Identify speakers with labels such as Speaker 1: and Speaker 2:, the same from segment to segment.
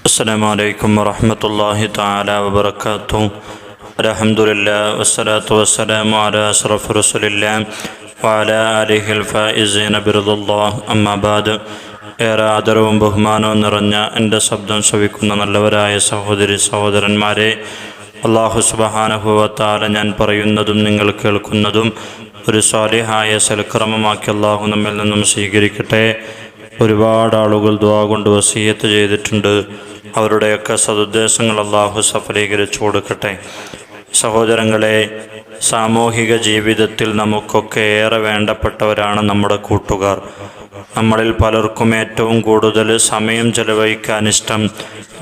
Speaker 1: السلام عليكم ورحمة الله تعالى وبركاته الحمد لله والصلاة والسلام على أشرف رسول الله وعلى آله الفائزين برضا الله أما بعد ഏറെ ആദരവും ബഹുമാനവും നിറഞ്ഞ എൻ്റെ ശബ്ദം ശ്രവിക്കുന്ന നല്ലവരായ സഹോദരി സഹോദരന്മാരെ അള്ളാഹു സുബഹാനഹുവത്താല ഞാൻ പറയുന്നതും നിങ്ങൾ കേൾക്കുന്നതും ഒരു സ്വാലിഹായ സൽക്രമമാക്കി അള്ളാഹു നമ്മിൽ നിന്നും സ്വീകരിക്കട്ടെ ഒരുപാട് ആളുകൾ ദ്വാ കൊണ്ട് വസീയത്ത് ചെയ്തിട്ടുണ്ട് അവരുടെയൊക്കെ സതുദ്ദേശങ്ങൾ അള്ളാഹു സഫലീകരിച്ചു കൊടുക്കട്ടെ. സഹോദരങ്ങളെ സാമൂഹിക ജീവിതത്തിൽ നമുക്കൊക്കെ ഏറെ വേണ്ടപ്പെട്ടവരാണ് നമ്മുടെ കൂട്ടുകാർ. നമ്മളിൽ പലർക്കും ഏറ്റവും കൂടുതൽ സമയം ചെലവഴിക്കാൻ ഇഷ്ടം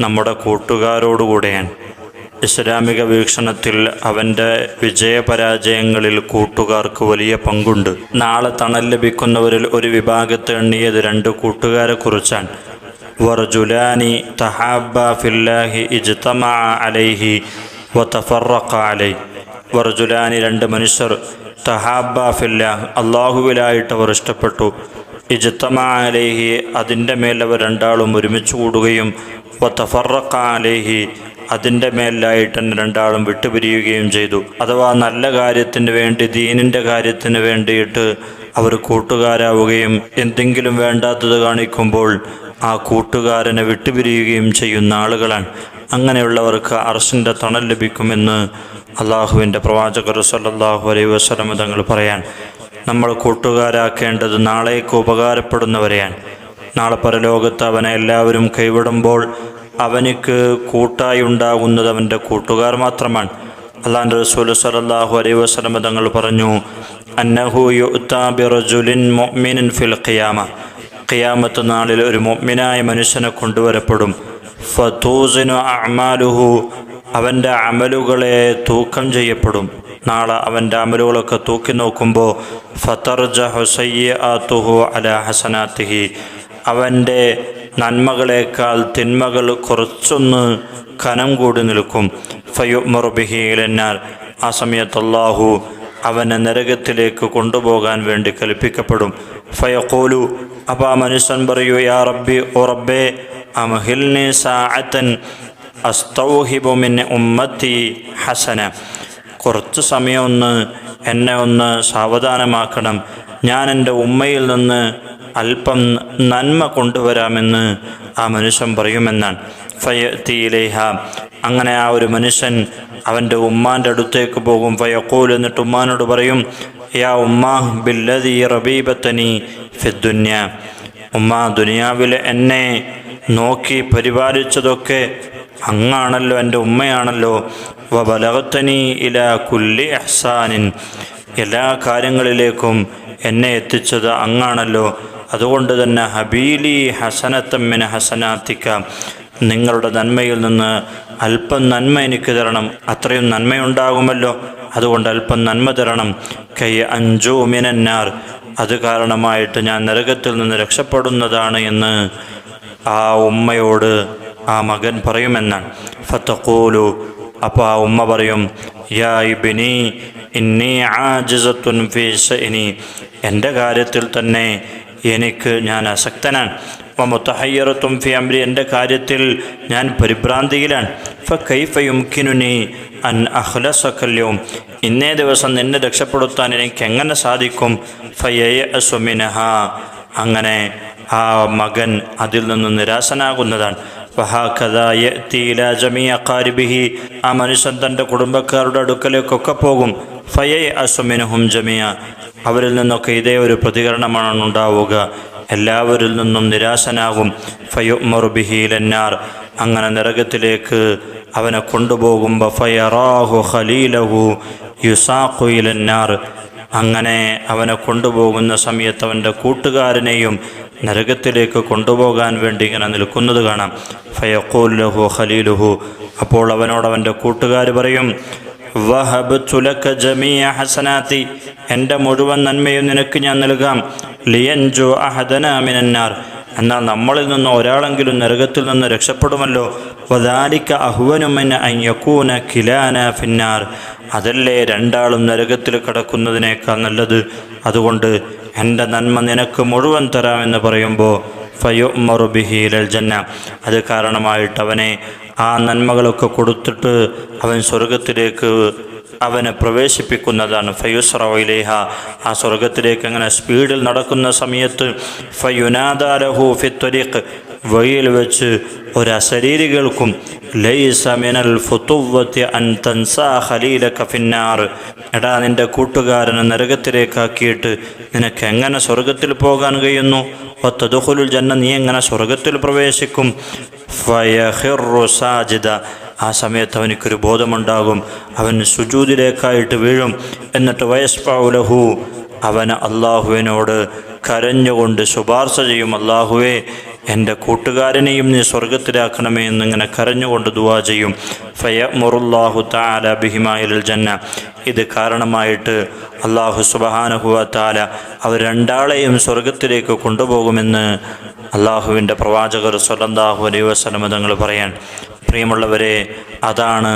Speaker 1: നമ്മുടെ കൂട്ടുകാരോടുകൂടെയാണ്. ഇസ്ലാമിക വീക്ഷണത്തിൽ അവന്റെ വിജയപരാജയങ്ങളിൽ കൂട്ടുകാർക്ക് വലിയ പങ്കുണ്ട്. നാളെ തണൽ ലഭിക്കുന്നവരിൽ ഒരു വിഭാഗത്തെ എണ്ണിയത് രണ്ട് കൂട്ടുകാരെ കുറിച്ചാണ്. വർജുലാനി في ഫില്ലാഹി ഇജ്തമ അലൈഹി വതഫറഖ عليه. ورجلان രണ്ട് മനുഷ്യർ തഹാബ ഫില്ലാഹ് അള്ളാഹുവിലായിട്ട് അവർ ഇഷ്ടപ്പെട്ടു. ഇജ്തമ അലൈഹി അതിന്റെ മേൽ അവർ രണ്ടാളും ഒരുമിച്ച് കൂടുകയും വതഫറഖ അലൈഹി അതിന്റെ മേലായിട്ട് തന്നെ രണ്ടാളും വിട്ടുപിരിയുകയും ചെയ്തു. അഥവാ നല്ല കാര്യത്തിന് വേണ്ടി ദീനിന്റെ കാര്യത്തിന് വേണ്ടിയിട്ട് അവർ കൂട്ടുകാരാവുകയും എന്തെങ്കിലും വേണ്ടാത്തത് കാണിക്കുമ്പോൾ ആ കൂട്ടുകാരനെ വിട്ടുപിരിയുകയും ചെയ്യുന്ന ആളുകളാണ്. അങ്ങനെയുള്ളവർക്ക് അർഷിന്റെ തണൽ ലഭിക്കുമെന്ന് അള്ളാഹുവിന്റെ പ്രവാചകർ സല്ലാഹു അലൈഹി വസ്ലം തങ്ങൾ പറയാൻ നമ്മൾ കൂട്ടുകാരാക്കേണ്ടത് നാളേക്ക് ഉപകാരപ്പെടുന്നവരെയാണ്. നാളെ പരലോകത്ത് അവനെ എല്ലാവരും കൈവിടുമ്പോൾ അവനിക്ക് കൂട്ടായി ഉണ്ടാകുന്നത് അവന്റെ കൂട്ടുകാർ മാത്രമാണ്. അള്ളാന്റെ റസൂൽ സലല്ലാഹു അലൈഹി വസ്ലം തങ്ങൾ പറഞ്ഞു അന്നഹു യുത്താബിറുലിൻ മൊമിനിൻ ഫിൽ ഖിയാമ. ഖിയാമത്ത് നാളിൽ ഒരു മൊമ്മിനായ മനുഷ്യനെ കൊണ്ടുവരപ്പെടും. ഫതൂസിനു അമാലുഹു അവന്റെ അമലുകളെ തൂക്കം ചെയ്യപ്പെടും. നാളെ അവന്റെ അമലുകളൊക്കെ തൂക്കി നോക്കുമ്പോൾ ഫത്തർജ ഹുസയ്യ ആത്തുഹു അല ഹസനാത്തിഹി അവന്റെ നന്മകളേക്കാൾ തിന്മകൾ കുറച്ചൊന്ന് കനം കൂടി നിൽക്കും. ഫയുമറുബിഹിലെന്നാൽ ആ സമയത്ത് അവനെ നരകത്തിലേക്ക് കൊണ്ടുപോകാൻ വേണ്ടി കൽപ്പിക്കപ്പെടും. ഫയക്കോലു അപ്പോൾ ആ മനുഷ്യൻ പറയൂ യാ റബ്ബി ഓ റബ്ബേ അമഹിൽനി സാഅത്തൻ അസ്തൗഹിബുമിൻ ഉമ്മത്തി ഹസന. കുറച്ച് സമയം ഒന്ന് എന്നെ ഒന്ന് സാവധാനമാക്കണം. ഞാൻ എന്റെ ഉമ്മയിൽ നിന്ന് അല്പം നന്മ കൊണ്ടുവരാമെന്ന് ആ മനുഷ്യൻ പറയുമെന്നാണ്. ഫയത്തിയിലേഹ അങ്ങനെ ആ ഒരു മനുഷ്യൻ അവന്റെ ഉമ്മാന്റെ അടുത്തേക്ക് പോകും. ഫയക്കൂൽ എന്നിട്ട് ഉമ്മാനോട് പറയും യാ ഉമ്മ ബില്ലതി റബീബത്തനി ഫിദ്ദുന്യ ഉമ്മ ദുനിയാവിൽ എന്നെ നോക്കി പരിപാലിച്ചതൊക്കെ അങ്ങാണല്ലോ എന്റെ ഉമ്മയാണല്ലോ. വ ബലഗത്തനി ഇല കുല്ലി അഹ്സാനിൻ എല്ലാ കാര്യങ്ങളിലേക്കും എന്നെ എത്തിച്ചത് അങ്ങാണല്ലോ. അതുകൊണ്ട് തന്നെ ഹബീലി ഹസനത്തമ്മിന് ഹസനാത്തിക്ക. നിങ്ങളുടെ നന്മയിൽ നിന്ന് അല്പം നന്മ എനിക്ക് തരണം. അത്രയും നന്മയുണ്ടാകുമല്ലോ. അതുകൊണ്ട് അല്പം നന്മ തരണം. കൈ അഞ്ചു മിനന്നാർ. അത് കാരണമായിട്ട് ഞാൻ നരകത്തിൽ നിന്ന് രക്ഷപ്പെടുന്നതാണ് എന്ന് ആ ഉമ്മയോട് ആ മകൻ പറയുമെന്നാണ്. ഫത്തഖൂലു അപ്പോൾ ആ ഉമ്മ പറയും യാ ഇബിനി ഇന്നി ആജിസത്തുൻ ഫീ ഇനി എന്റെ കാര്യത്തിൽ തന്നെ എനിക്ക് ഞാൻ അസക്തനാണ്. മുത്തഹയ്യറത്തും ഫി എന്റെ കാര്യത്തിൽ ഞാൻ പരിഭ്രാന്തിയിലാണ്. ഫ കൈഫയുംകിനുനി അൻ അഹ്ലസക്കല്യവും ഇന്നേ ദിവസം നിന്നെ രക്ഷപ്പെടുത്താൻ എനിക്ക് എങ്ങനെ സാധിക്കും? ഫയയ അങ്ങനെ ആ മകൻ അതിൽ നിന്ന് നിരാശനാകുന്നതാണ്. ഖാരിബിഹി. ആ മനുഷ്യൻ തന്റെ കുടുംബക്കാരുടെ അടുക്കലേക്കൊക്കെ പോകും. ഫയ അസുമിനഹും ജമിയ അവരിൽ നിന്നൊക്കെ ഇതേ ഒരു പ്രതികരണമാണ് ഉണ്ടാവുക. എല്ലാവരിൽ നിന്നും നിരാശനാകും. ഫയുമറുബിഹിലെന്നാർ അങ്ങനെ നരകത്തിലേക്ക് അവനെ കൊണ്ടുപോകുമ്പോൾ ഫയറാഹു ഖലീലഹു യുസാഖുയിലെന്നാർ അങ്ങനെ അവനെ കൊണ്ടുപോകുന്ന സമയത്ത് അവന്റെ കൂട്ടുകാരനെയും നരകത്തിലേക്ക് കൊണ്ടുപോകാൻ വേണ്ടി ഇങ്ങനെ നിൽക്കുന്നത് കാണാം. ഫയഖൂല്ലഹു ഖലീലുഹു. അപ്പോൾ അവനോട് അവന്റെ കൂട്ടുകാർ പറയും വഹബ് തുലക്ക ജമിയ ഹസനാത്തി. എന്റെ മുഴുവൻ നന്മയും നിനക്ക് ഞാൻ നൽകാം. ലിയൻജു അഹദന മിനന്നാർ. എന്നാൽ നമ്മളിൽ നിന്ന് ഒരാളെങ്കിലും നരകത്തിൽ നിന്ന് രക്ഷപ്പെടുമല്ലോ. വദാലിക്ക അൻ അയ്യക്കൂന കിലാന ഫിന്നാർ. അതല്ലേ രണ്ടാളും നരകത്തിൽ കടക്കുന്നതിനേക്കാൾ നല്ലത്? അതുകൊണ്ട് എന്റെ നന്മ നിനക്ക് മുഴുവൻ തരാമെന്ന് പറയുമ്പോൾ ഫയുമറു ബിഹീലൽ ജന്ന. അത് കാരണമായിട്ട് അവനെ ആ നന്മകളൊക്കെ കൊടുത്തിട്ട് അവൻ സ്വർഗത്തിലേക്ക് അവനെ പ്രവേശിപ്പിക്കുന്നതാണ്. ഫയുസ്രയിലേഹ ആ സ്വർഗത്തിലേക്ക് അങ്ങനെ സ്പീഡിൽ നടക്കുന്ന സമയത്ത് ഫയുനാദാലഹു ഫിത്വരീഖ് വഴിയിൽ വെച്ച് ഒരു അശരീരികൾക്കും ലൈസ മിനൽ ഫുത്തുവത്തി അൻ തൻസാ ഖലീല കഫിന്നാർ എടാ നിന്റെ കൂട്ടുകാരനെ നരകത്തിലേക്കാക്കിയിട്ട് നിനക്ക് എങ്ങനെ സ്വർഗത്തിൽ പോകാൻ കഴിയുന്നു? ഒത്തതുഹുലുൽ ജന്ന നീ എങ്ങനെ സ്വർഗത്തിൽ പ്രവേശിക്കും? ഫയഹിറു സാജിദ. ആ സമയത്ത് അവനിക്കൊരു ബോധമുണ്ടാകും. അവൻ സുജൂതിലേക്കായിട്ട് വീഴും. എന്നിട്ട് വയസ്പാവുലഹു അവന് അള്ളാഹുവിനോട് കരഞ്ഞുകൊണ്ട് ശുപാർശ ചെയ്യും അള്ളാഹുവേ എന്റെ കൂട്ടുകാരനെയും നീ സ്വർഗത്തിലാക്കണമേ എന്നിങ്ങനെ കരഞ്ഞുകൊണ്ട് ദുവാ ചെയ്യും. ഫയ മുറുല്ലാഹു താല ബിഹിമായിൽ ജന്ന. ഇത് കാരണമായിട്ട് അള്ളാഹു സുബഹാനഹുവ താല അവർ രണ്ടാളെയും സ്വർഗത്തിലേക്ക് കൊണ്ടുപോകുമെന്ന് അള്ളാഹുവിന്റെ പ്രവാചകർ സ്വലന്താഹു അലൈ വസ്ലമ തങ്ങൾ പറയാൻ. പ്രിയമുള്ളവരെ അതാണ്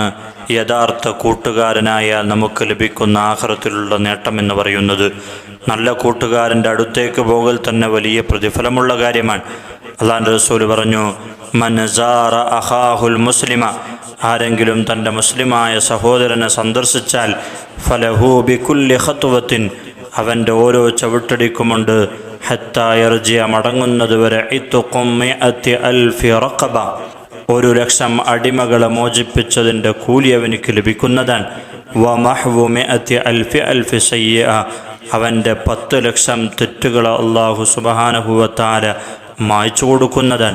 Speaker 1: യഥാർത്ഥ കൂട്ടുകാരനായ നമുക്ക് ലഭിക്കുന്ന ആഹ്റത്തിലുള്ള നേട്ടം എന്ന് പറയുന്നത്. നല്ല കൂട്ടുകാരന്റെ അടുത്തേക്ക് പോകൽ തന്നെ വലിയ പ്രതിഫലമുള്ള കാര്യമാണ്. അള്ളാന്റെ റസൂൽ പറഞ്ഞു മനസാറ അഹാഹുൽ മുസ്ലിമ ആരെങ്കിലും തന്റെ മുസ്ലിമായ സഹോദരനെ സന്ദർശിച്ചാൽ ഫലഹൂ അവന്റെ ഓരോ ചവിട്ടടിക്കുമുണ്ട്. ഹത്തായർജിയ മടങ്ങുന്നതുവരെ അൽഫി റഖബ ഒരു ലക്ഷം അടിമകളെ മോചിപ്പിച്ചതിന്റെ കൂലി അവനിക്ക് ലഭിക്കുന്നതാണ്. വമഹ്വു മെഅത്തി അൽഫി അൽഫി സയ്യ അവന്റെ പത്ത് ലക്ഷം തെറ്റുകൾ അള്ളാഹു സുബഹാനഹുവത്താല മായ്ച്ചു കൊടുക്കുന്നത്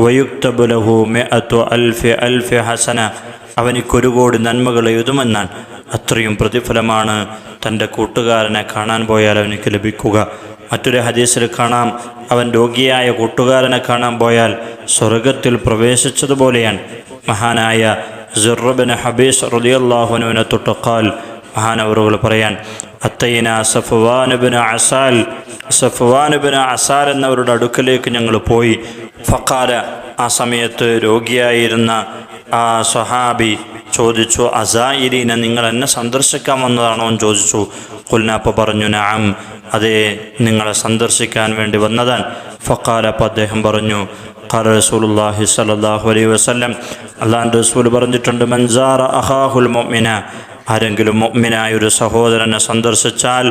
Speaker 1: വയുക്തബുലഹു മെഅത്തു അൽഫെ അൽഫെ ഹസന. അവനിക്കൊരു കോടി നന്മകൾ എഴുതുമെന്നാണ് അത്രയും പ്രതിഫലമാണ് തന്റെ കൂട്ടുകാരനെ കാണാൻ പോയാൽ അവനിക്ക് ലഭിക്കുക. മറ്റൊരു ഹദീസിൽ കാണാം അവൻ രോഗിയായ കൂട്ടുകാരനെ കാണാൻ പോയാൽ സ്വർഗത്തിൽ പ്രവേശിച്ചതുപോലെയാണ് മഹാനായ ജുറബിൻ ഹബീസ് റുദിയല്ലാഹുനുവിനെ തൊട്ടുക്കാൽ മഹാനവറുകൾ പറയാൻ അത്തൈന സഫ്വാനുബിന് അസാൽ. സഫ്വാനുബിന് അസാൽ എന്നവരുടെ അടുക്കലേക്ക് ഞങ്ങൾ പോയി. ഫക്കാല ആ സമയത്ത് രോഗിയായിരുന്ന ആ സ്വഹാബി ചോദിച്ചു അസായിരീനെ നിങ്ങൾ എന്നെ സന്ദർശിക്കാൻ വന്നതാണോ? എന്ന് ചോദിച്ചു. കുൽനാപ്പ പറഞ്ഞു നാം അതെ നിങ്ങളെ സന്ദർശിക്കാൻ വേണ്ടി വന്നതാണ്. ഫക്കാലപ്പം അദ്ദേഹം പറഞ്ഞു ഖാല റസൂലുള്ളാഹി സ്വല്ലല്ലാഹു അലൈഹി വസല്ലം റസൂൽ പറഞ്ഞിട്ടുണ്ട് മൻസാറ അഹാഹുൽ മുഅ്മിന ആരെങ്കിലും മുഗ്മിനായ ഒരു സഹോദരനെ സന്ദർശിച്ചാൽ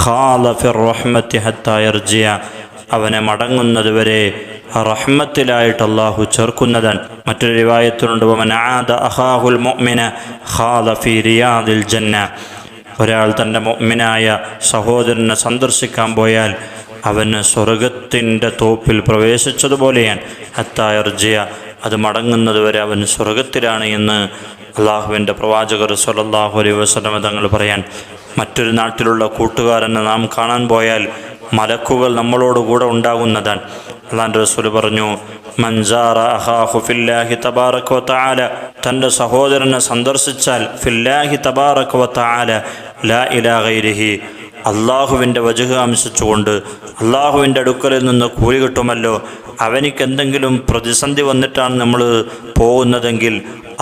Speaker 1: ഖാല ഫിർ റഹ്മത്തി ഹത്താ യർജിയ അവനെ മടങ്ങുന്നതുവരെ റഹ്മത്തിലായിട്ട് അള്ളാഹു ചേർക്കുന്നതൻ മറ്റൊരു റിവായത്തിലുണ്ട് മുഅ്മിന ഒരാൾ തന്റെ മുഅ്മിനായ സഹോദരനെ സന്ദർശിക്കാൻ പോയാൽ അവന് സ്വർഗത്തിന്റെ തോപ്പിൽ പ്രവേശിച്ചതുപോലെയാണ്. ഹത്തായർജിയ അത് മടങ്ങുന്നതുവരെ അവൻ സ്വർഗത്തിലാണ് എന്ന് അള്ളാഹുവിന്റെ പ്രവാചകർ സൊല്ലാഹു അലൈ വസല്ലമ തങ്ങൾ പറയാൻ മറ്റൊരു നാട്ടിലുള്ള കൂട്ടുകാരനെ നാം കാണാൻ പോയാൽ മലക്കുകൾ നമ്മളോട് കൂടെ ഉണ്ടാകുന്നതാണ്. അള്ളാന്റെ റസൂൽ പറഞ്ഞു മൻസാറ ഫില്ലാഹി തബാറക് വതആല തന്റെ സഹോദരനെ സന്ദർശിച്ചാൽ ഫില്ലാഹി തബാറക് വതആല ലാ ഇലാ ഗൈരിഹി അള്ളാഹുവിന്റെ വജുഹ അംശിച്ചുകൊണ്ട് അള്ളാഹുവിന്റെ അടുക്കലിൽ നിന്ന് കൂലി കിട്ടുമല്ലോ അവനിക്ക് എന്തെങ്കിലും പ്രതിസന്ധി വന്നിട്ടാണ് നമ്മൾ പോകുന്നതെങ്കിൽ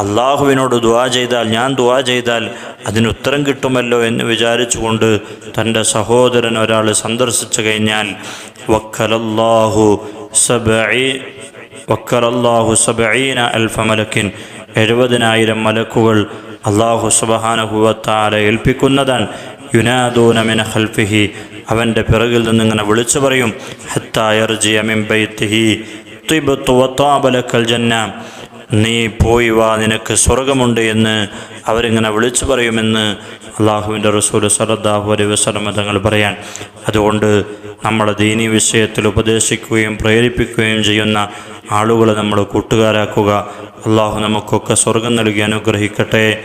Speaker 1: അള്ളാഹുവിനോട് ദുവാ ചെയ്താൽ ഞാൻ ദുവാ ചെയ്താൽ അതിന് ഉത്തരം കിട്ടുമല്ലോ എന്ന് വിചാരിച്ചുകൊണ്ട് തന്റെ സഹോദരൻ ഒരാൾ സന്ദർശിച്ചു കഴിഞ്ഞാൽ വക്കലല്ലാഹു സബഈ വക്കലല്ലാഹു സബഈന അൽഫ മലക്കിൻ എഴുപതിനായിരം മലക്കുകൾ അള്ളാഹു സുബഹാനഹുവത്താല ഏൽപ്പിക്കുന്നതാണ്. യുനാദൂനമിന ഹൽഫിഹി അവന്റെ പിറകിൽ നിന്നിങ്ങനെ വിളിച്ചു പറയും ജന്ന നീ പോയി വാ നിനക്ക് സ്വർഗമുണ്ട് എന്ന് അവരിങ്ങനെ വിളിച്ചു പറയുമെന്ന് അള്ളാഹുവിന്റെ റസൂൽ സലദ്ദാഹു അലൈ വസ്ലമ തങ്ങൾ പറയാൻ. അതുകൊണ്ട് നമ്മളെ ദീനി വിഷയത്തിൽ ഉപദേശിക്കുകയും പ്രേരിപ്പിക്കുകയും ചെയ്യുന്ന ആളുകളെ നമ്മൾ കൂട്ടുകാരാക്കുക. അള്ളാഹു നമുക്കൊക്കെ സ്വർഗം നൽകി അനുഗ്രഹിക്കട്ടെ.